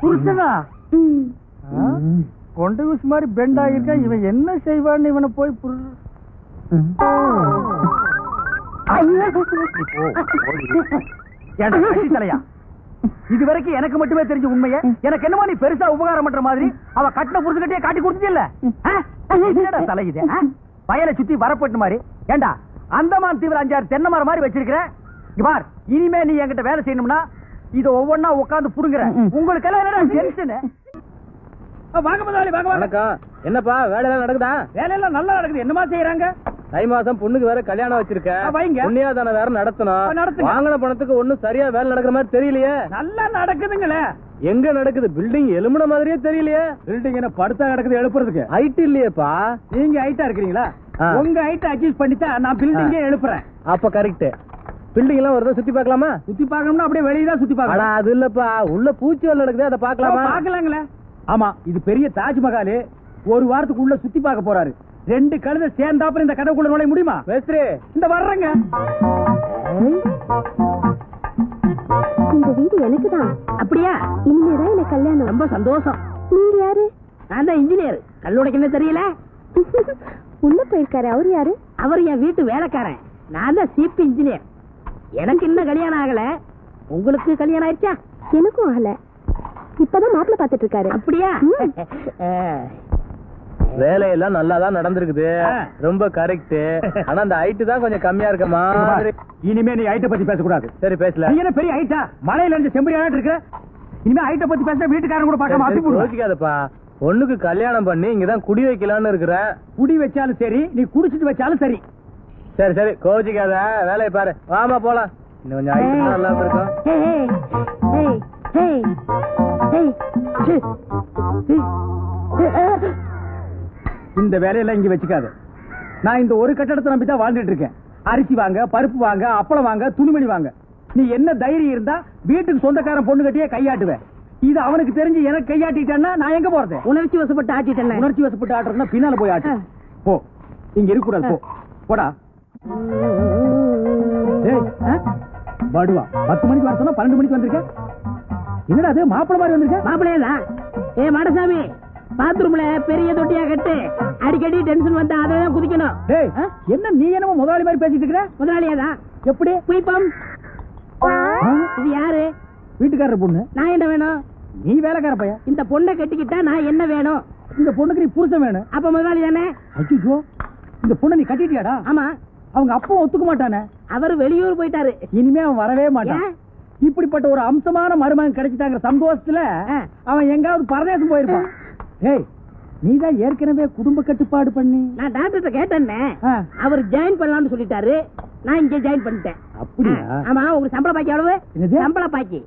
புருஷனா கொண்டு ஊசி மாதிரி பெண்ட் ஆகிருக்கா இவன் என்ன செய்வான்னு இவனை போய் தலையா இது வரைக்கும் எனக்கு மட்டுமே தெரிஞ்ச உண்மைய எனக்கு என்னமோ நீ பெருசா உபகாரம் பண்ற மாதிரி அவ கட்டின புரிஞ்சுக்கிட்டே காட்டி கொடுத்துட்டில்ல? என்னடா தலை இது? வயலை சுத்தி வரப்பட்டு மாதிரி. ஏண்டா அந்தமான் தீவிர அஞ்சாறு தென்னை மரம் மாதிரி வச்சிருக்கிற? இங்க பார் இனிமே நீ என்கிட்ட வேலை செய்யணும்னா இத ஒவ்வொன்னா உட்கார்ந்து புடுங்குற. உங்களுக்கு எல்லாம் என்னடா டென்ஷன் வாங்க முதலாளி வாங்க வணக்கம். என்னப்பா வேலையெல்லாம் நடக்குதா? வேலையெல்லாம் நல்லா நடக்குது. என்னமா செய்யறாங்க தை மாசம் பொண்ணுக்கு வேற கல்யாணம் வச்சிருக்கேன் ஆ, வைங்க. புண்ணியாதானம் வேற நடத்தணும். நடத்துங்க. வாங்கின பணத்துக்கு ஒண்ணும் சரியா வேலை நடக்கிற மாதிரி தெரியலையே. நல்லா நடக்குதுங்களே. எங்க நடக்குது? பில்டிங் எலும்புன மாதிரியே தெரியலையே. பில்டிங் என்ன படுத்தா கிடக்குது எழுப்புறதுக்கு? ஹைட் இல்லையேப்பா. நீங்க ஹைட்டா இருக்கிறீங்களா. உங்க ஹைட் அச்சீவ் பண்ணிட்டா நான் பில்டிங்கே எழுப்புறேன். அப்ப கரெக்ட் பில்டிங் எல்லாம் தடவை சுத்தி பார்க்கலாமா? சுத்தி பார்க்கணும்னா அப்படியே வெளியே தான் சுத்தி அடா பார்க்கலாம் அது இல்லப்பா. உள்ள பூச்சி வேலை நடக்குது அதை பார்க்கலாமா? பார்க்கலாங்களே. ஆமா இது பெரிய தாஜ்மஹால். ஒரு வாரத்துக்கு உள்ள சுத்தி பார்க்க போறாரு. ரெண்டு கழுதை சேர்ந்தாப்புறம் இந்த கதவுக்குள்ள நுழைய முடியுமா? மேஸ்திரி இந்த வர்றேங்க. இந்த வீடு எனக்கு தான் அப்படியா? இனிமேதான் எனக்கு கல்யாணம். ரொம்ப சந்தோஷம். நீங்க யாரு? நான் தான் இன்ஜினியர் கல்லுடைக்கணும் தெரியல? உள்ள போயிருக்காரு. அவரு யாரு? அவர் என் வீட்டு வேலைக்காரன். நான் தான் சீப் இன்ஜினியர் எனக்கு இன்னும் கல்யாணம் ஆகல. உங்களுக்கு கல்யாணம் ஆயிடுச்சா எனக்கும் ஆகல. இப்பதான் மாப்பிள்ள பாத்துட்டு இருக்காரு அப்படியா வேலையெல்லாம் நல்லா தான் நடந்திருக்குது. ரொம்ப கரெக்ட் ஆனா அந்த ஹைட் தான் கொஞ்சம் கம்மியா இருக்க மாதிரி இனிமே நீ ஹைட்ட பத்தி பேசக்கூடாது. சரி பேசல. நீ என்ன பெரிய ஹைட்டா மலையில இருந்து செம்பரியாட்டு இருக்க? இனிமே ஹைட்ட பத்தி பேச வீட்டுக்காரன் கூட பார்க்காம அப்படி போடுவேன் யோசிக்காதப்பா. பொண்ணுக்கு கல்யாணம் பண்ணி இங்கதான் குடி வைக்கலாம்னு இருக்கிறேன் குடி வச்சாலும் சரி நீ குடிச்சிட்டு வச்சாலும் சரி. சரி சரி. கோச்சிக்காத. வேலையை பாரு. வாமா போலாம். இன்னும் கொஞ்சம் நல்லா இருக்கும். இந்த வேலையெல்லாம் இங்க வச்சுக்காத. நான் இந்த ஒரு கட்டடத்தை நம்பி தான் வாழ்ந்துட்டு இருக்கேன். அரிசி வாங்க பருப்பு வாங்க அப்பளம் வாங்க துணிமணி வாங்க. நீ என்ன தைரியம் இருந்தா வீட்டுக்கு சொந்தக்காரன் பொண்ணு கட்டியே கையாட்டுவேன் இது அவனுக்கு தெரிஞ்சு எனக்கு கையாட்டிட்டான்னா நான் எங்க போறது? உணர்ச்சி வசப்பட்டு ஆட்டிட்டேன் உணர்ச்சி வசப்பட்டு ஆட்டுறதுன்னா பின்னால போய் ஆட்டு. போ. இங்க இருக்க கூடாது போ. போடா? படுவா பத்து மணிக்கு வர சொன்னா பன்னெண்டு மணிக்கு வந்திருக்க? என்னடா அது? மாப்பிள மாதிரி வந்திருக்க? மாப்பிள்ளையா? ஏ மாடசாமி பாத்ரூம்ல பெரிய தொட்டியா கட்டு. அடிக்கடி டென்ஷன் வந்தா அதை தான் குதிக்கணும். என்ன நீ என்னமோ முதலாளி மாதிரி பேசிட்டு இருக்கிற? முதலாளியா தான். எப்படி? குயிப்பம்? இது யாரு? வீட்டுக்காரர் பொண்ணு. நான் என்ன வேணும்? நீ வேலைக்கார பையன். இந்த பொண்ணை கட்டிக்கிட்டா நான் என்ன வேணும்? இந்த பொண்ணுக்கு நீ புருஷன் வேணும். அப்ப முதலாளி தானே? ஐயோ இந்த பொண்ணை நீ கட்டிட்டியாடா? ஆமா. அவங்க அப்பா ஒத்துக்க மாட்டானே. அவர் வெளியூர் போயிட்டாரு. இனிமே அவன் வரவே மாட்டான்? இப்படிப்பட்ட ஒரு அம்சமான மருமகன் கிடைச்சிட்டாங்கிற சந்தோஷத்துல. அவன் எங்காவது பரதேசம் போயிருப்பான். ஏய் நீதான் ஏற்கனவே குடும்ப கட்டுப்பாடு பண்ணி. நான் டாக்டர்கிட்ட கேட்டேன்னே. அவர் ஜாயின் பண்ணலாம்னு சொல்லிட்டாரு. நான் இங்க ஜாயின் பண்ணிட்டேன். அப்படியா? ஆமா உங்களுக்கு சம்பள பாக்கி எவ்வளவு? சம்பள பாக்கி.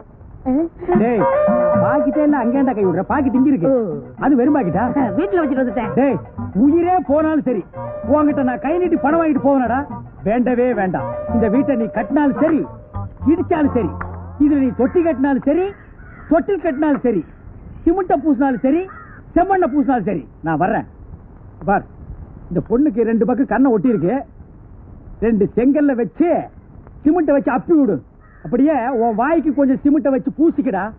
டேய் பாக்கிட்டே இல்ல அங்கேண்டா கை விடுற. பாக்கி திங்கி இருக்கு. அது வெறும் பாக்கிட்டா வீட்டுல வச்சுட்டு வந்துட்டேன். டேய் உயிரே போனாலும் சரி. உன்கிட்ட நான் கை நீட்டி பணம் வாங்கிட்டு போவனடா. வேண்டவே வேண்டாம். இந்த வீட்டை நீ கட்டினாலும் சரி இடிச்சாலும் சரி இதுல நீ தொட்டி கட்டினாலும் சரி தொட்டில் கட்டினாலும் சரி சிமெண்ட பூசினாலும் சரி செம்மண்ண பூசினாலும் சரி நான் வர்றேன். பார் இந்த பொண்ணுக்கு ரெண்டு பக்கம் கண்ணை ஒட்டி இருக்கு ரெண்டு செங்கல்ல வச்சு சிமெண்ட்டை வச்சு அப்பி விடு அப்படியே உன் வாய்க்கு கொஞ்சம் சிமெண்ட்டை வச்சு பூசிக்கடா.